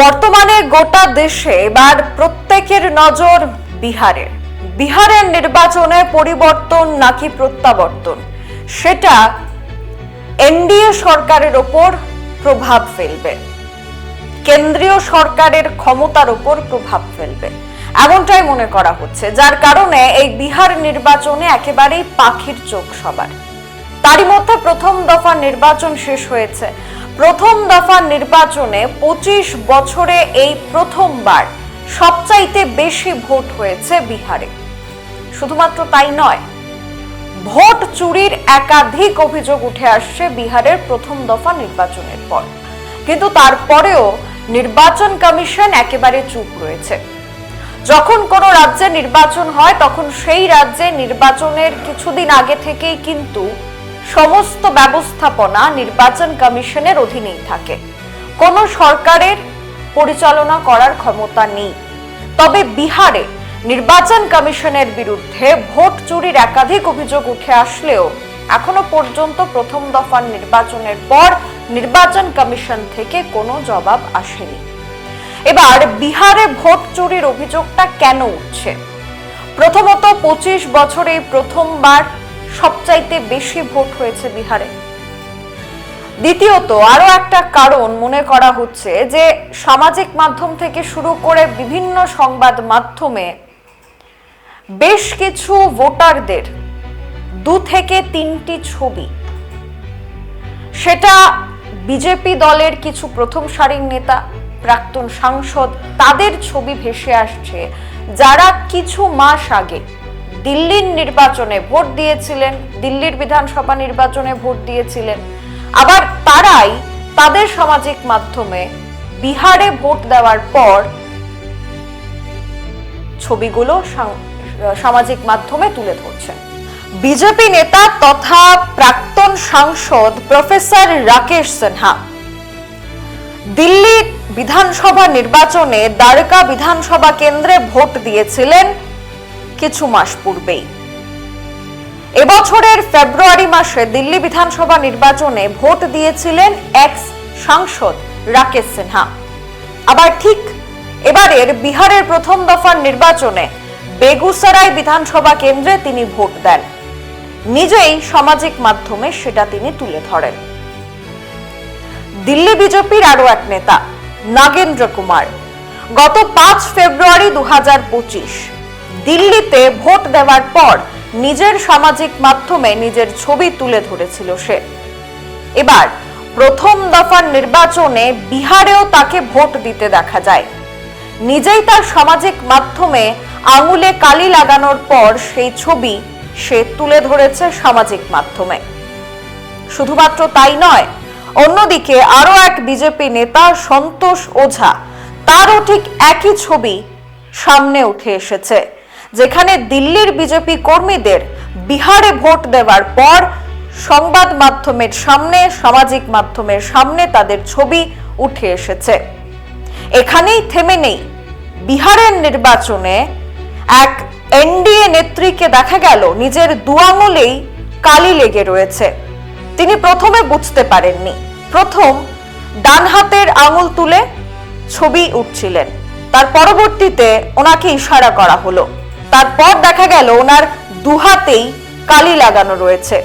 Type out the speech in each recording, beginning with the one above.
বর্তমানে গোটা দেশে এবার প্রত্যেকের নজর বিহারে বিহারের নির্বাচনে পরিবর্তন নাকি প্রত্যাবর্তন? সেটা এনডিএ সরকারের ওপর প্রভাব ফেলবে। কেন্দ্রীয় সরকারের ক্ষমতার উপর প্রভাব ফেলবে। এমনটাই মনে করা হচ্ছে, যার কারণে এই বিহার নির্বাচনে একেবারেই পাখির চোখ সবার। তারই মধ্যে প্রথম দফা নির্বাচন শেষ হয়েছে। প্রথম দফা নির্বাচনে পঁচিশ বছরে এই প্রথমবার সবচাইতে বেশি ভোট হয়েছে বিহারে। শুধুমাত্র তাই নয়, ভোট চুরির একাধিক অভিযোগ উঠে আসছে বিহারের প্রথম দফা নির্বাচনের পর। কিন্তু তারপরেও নির্বাচন কমিশন একেবারে চুপ রয়েছে। যখন কোনো রাজ্যে নির্বাচন হয়, তখন সেই রাজ্যে নির্বাচনের কিছুদিন আগে থেকেই কিন্তু সমস্ত ব্যবস্থাপনা নির্বাচন কমিশনের অধীনেই থাকে। কোনো সরকারের পরিচালনা করার ক্ষমতা নেই। তবে বিহারে নির্বাচন কমিশনের বিরুদ্ধে ভোট চুরির একাধিক অভিযোগ উঠে আসলেও এখনও পর্যন্ত প্রথম দফার নির্বাচনের পর নির্বাচন কমিশন থেকে কোনো জবাব আসেনি। এবার বিহারে ভোট চুরির অভিযোগটা কেন উঠছে? প্রথমত পঁচিশ বছরে প্রথমবার সবচাইতে বেশি ভোট হয়েছে বিহারে। দ্বিতীয়ত আরও একটা কারণ মনে করা হচ্ছে যে সামাজিক মাধ্যম থেকে শুরু করে বিভিন্ন সংবাদ মাধ্যমে বেশ কিছু ভোটারদের দু থেকে তিনটি ছবি, সেটা বিজেপি দলের কিছু প্রথম সারির নেতা, প্রাক্তন সাংসদ, তাদের ছবি ভেসে আসছে যারা কিছু মাস আগে দিল্লির নির্বাচনে ভোট দিয়েছিলেন, দিল্লির বিধানসভা নির্বাচনে ভোট দিয়েছিলেন। আবার তারাই তাদের সামাজিক মাধ্যমে বিহারে ভোট দেওয়ার পর ছবিগুলো সামাজিক মাধ্যমে তুলে ধরছেন। বিজেপি নেতা তথা প্রাক্তন সাংসদ প্রফেসর রাকেশ সিনহা। দিল্লি বিধানসভা নির্বাচনে দ্বারকা বিধানসভা কেন্দ্রে ভোট দিয়েছিলেন কিছু মাস পূর্বেই। এবছরের ফেব্রুয়ারি মাসে দিল্লি বিধানসভা নির্বাচনে ভোট দিয়েছিলেন এক্স সাংসদ রাকেশ সিনহা। আবার ঠিক এবারের বিহারের প্রথম দফার নির্বাচনে বেগুসরাই বিধানসভা কেন্দ্রে তিনি ভোট দেন। নিজেই সামাজিক মাধ্যমে সেটা তিনি তুলে ধরেন। দিল্লি বিজেপির আরও এক নেতা, নাগেন্দ্র কুমার, গত পাঁচ ফেব্রুয়ারি দু হাজার পঁচিশ দিল্লিতে ভোট দেওয়ার পর নিজের সামাজিক মাধ্যমে নিজের ছবি তুলে ধরেছিল সে। এবার প্রথম দফার নির্বাচনে বিহারেও তাকে ভোট দিতে দেখা যায়। নিজেই তার সামাজিক মাধ্যমে আঙুলে কালি লাগানোর পর সেই ছবি সে তুলে ধরেছে সামাজিক মাধ্যমে। শুধুমাত্র তাই নয়, অন্যদিকে আরও এক বিজেপি নেতা সন্তোষ ওঝা, তারও ঠিক একই ছবি সামনে উঠে এসেছে। যেখানে দিল্লির বিজেপি কর্মীদের বিহারে ভোট দেওয়ার পর সংবাদ মাধ্যমের সামনে, সামাজিক মাধ্যমের সামনে তাদের ছবি উঠে এসেছে। এখানেই থেমে নেই। বিহারের নির্বাচনে এক এনডিএ নেত্রীকে দেখা গেল, নিজের দুয়াঙলেই কালি লেগে রয়েছে। তিনি প্রথমে বুঝতে পারেননি। প্রথম ডান হাতের আঙুল তুলে ছবি উঠছিলেন। তার পরবর্তীতে ওনাকে ইশারা করা হলো। তারপর দেখা গেল ওনার দুহাতেই কালি লাগানো রয়েছে।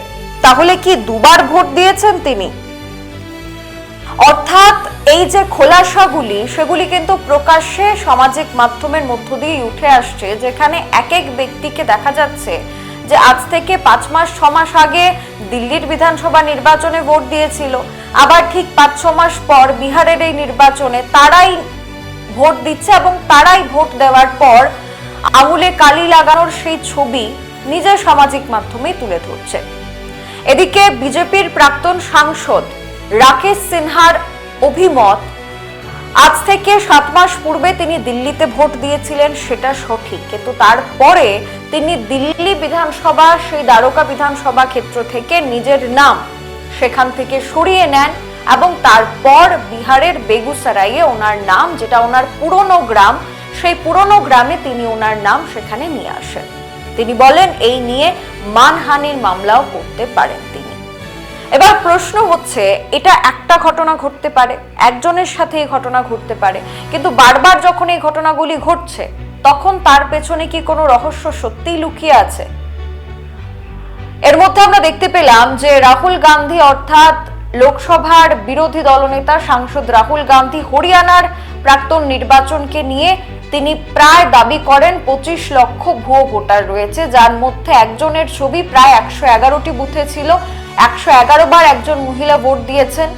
তাহলে কি দুবার ভোট দিয়েছেন তিনি? অর্থাৎ এই যে খোলাসাগুলি, সেগুলি কিন্তু প্রকাশ্যে সামাজিক মাধ্যমের মধ্য দিয়ে উঠে আসছে, যেখানে এক এক ব্যক্তিকে দেখা যাচ্ছে যে আজ থেকে পাঁচ মাস, ছ মাস আগে দিল্লির বিধানসভা নির্বাচনে ভোট দিয়েছিল। আবার ঠিক পাঁচ, ছ মাস পর বিহারের এই নির্বাচনে তারাই ভোট দিচ্ছে এবং তারাই ভোট দেওয়ার পর আঙুলে কালি লাগানোর সেই ছবি নিজের সামাজিক মাধ্যমে তুলে ধরছে। এদিকে বিজেপির প্রাক্তন সাংসদ রাকেশ সিনহার অভিমত, আজ থেকে সাত মাস পূর্বে তিনি দিল্লিতে ভোট দিয়েছিলেন সেটা সঠিক, কিন্তু তারপরে তিনি দিল্লি বিধানসভা, সেই দ্বারকা বিধানসভা ক্ষেত্র থেকে নিজের নাম সেখান থেকে সরিয়ে নেন এবং তারপর বিহারের বেগুসরাইয়ে ওনার নাম, যেটা ওনার পুরনো গ্রাম সেই পুরনো গ্রামে তিনি ওনার নাম সেখানে নিয়ে আসেন। তিনি বলেন, এই নিয়ে মানহানির মামলাও করতে পারেন তিনি। এবার প্রশ্ন হচ্ছে, এটা একটা ঘটনা ঘটতে পারে? একজনের সাথে এই ঘটনা ঘটতে পারে। কিন্তু বারবার যখন এই ঘটনাগুলি ঘটছে, তখন তার পেছনে কি কোনো রহস্য সত্যিই লুকিয়ে আছে? এর মধ্যে আমরা দেখতে পেলাম যে রাহুল গান্ধী অর্থাৎ লোকসভার বিরোধী দলনেতা সাংসদ রাহুল গান্ধী হরিয়ানার প্রাক্তন নির্বাচনকে নিয়ে তিনি প্রায় দাবি করেন পঁচিশ লক্ষ ভুয়ো ভোটার রয়েছে, যার মধ্যে একজনের ছবি প্রায় একশো এগারোটি বুথে ছিল। একশো এগারো বার একজন মহিলা ভোট দিয়েছেন।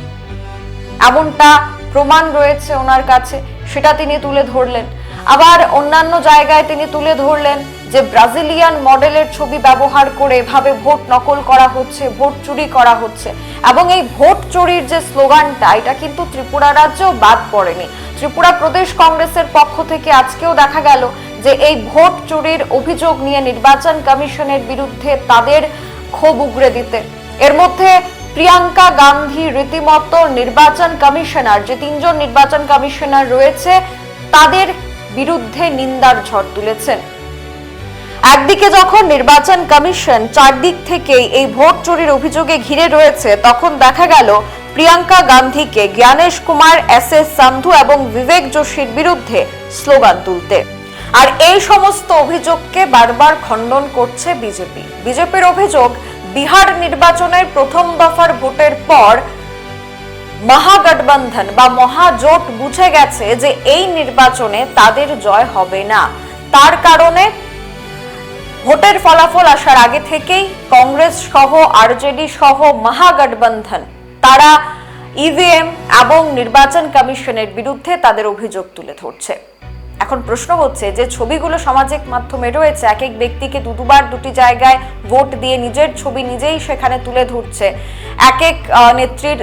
এমনটা প্রমাণ রয়েছে ওনার কাছে, সেটা তিনি তুলে ধরলেন। আবার অন্যান্য জায়গায় তিনি তুলে ধরলেন যে ব্রাজিলিয়ান মডেলের ছবি ব্যবহার করে এভাবে ভোট নকল করা হচ্ছে, ভোট চুরি করা হচ্ছে। এবং এই ভোট চুরির যে স্লোগানটা, এটা কিন্তু ত্রিপুরা রাজ্যেও বাদ পড়েনি। ত্রিপুরা প্রদেশ কংগ্রেসের পক্ষ থেকে আজকেও দেখা গেল যে এই ভোট চুরির অভিযোগ নিয়ে নির্বাচন কমিশনের বিরুদ্ধে তাদের ক্ষোভ উগরে দিতে। এর মধ্যে প্রিয়াঙ্কা গান্ধী রীতিমতো নির্বাচন কমিশনার, যে তিনজন নির্বাচন কমিশনার রয়েছে, তাদের বিরুদ্ধে নিন্দার ঝড় তুলেছেন। একদিকে যখন নির্বাচন কমিশন চারদিক থেকেই এই ভোট চুরির অভিযোগে ঘিরে রয়েছে, তখন দেখা গেল প্রিয়াঙ্কা গান্ধীকে জ্ঞানেশ কুমার, এস এস সান্ধু এবং বিবেক যোশীর বিরুদ্ধে স্লোগান তুলতে। আর এই সমস্ত অভিযোগকে বারবার খণ্ডন করছে বিজেপি। বিজেপির অভিযোগ, বিহার নির্বাচনের প্রথম দফার ভোটের পর মহাগঠবন্ধন বা মহাজোট বুঝে গেছে যে এই নির্বাচনে তাদের জয় হবে না। তার কারণে ভোটের ফলাফল আসার আগে থেকেই কংগ্রেস সহ, আরজেডি সহ মহাগঠবন্ধন তারা ইভিএম এবং নির্বাচন কমিশনের বিরুদ্ধে তাদের অভিযোগ তুলে ধরছে। এখন প্রশ্ন হচ্ছে যে, ছবিগুলো সামাজিক মাধ্যমে রয়েছে এক এক ব্যক্তিকে দু দুবার দুটি জায়গায় ভোট দিয়ে নিজের ছবি নিজেই সেখানে তুলে ধরছে। এক এক নেত্রীর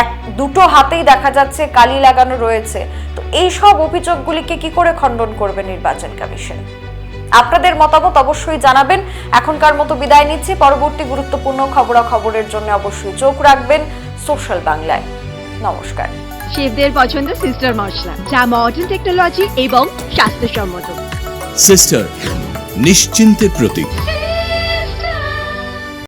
এক, দুটো হাতেই দেখা যাচ্ছে কালি লাগানো রয়েছে। তো এই সব অভিযোগগুলিকে কি করে খণ্ডন করবে নির্বাচন কমিশন? আপনাদের মতামত অবশ্যই জানাবেন। এখনকার মতো বিদায় নিচ্ছি। পরবর্তী গুরুত্বপূর্ণ খবরাখবরের জন্য অবশ্যই চোখ রাখবেন সোশ্যাল বাংলায়। নমস্কার। শেফদের পছন্দ সিস্টার মশলা যা মডার্ন টেকনোলজি এবং স্বাস্থ্যসম্মত। সিস্টার নিশ্চিন্তের প্রতীক।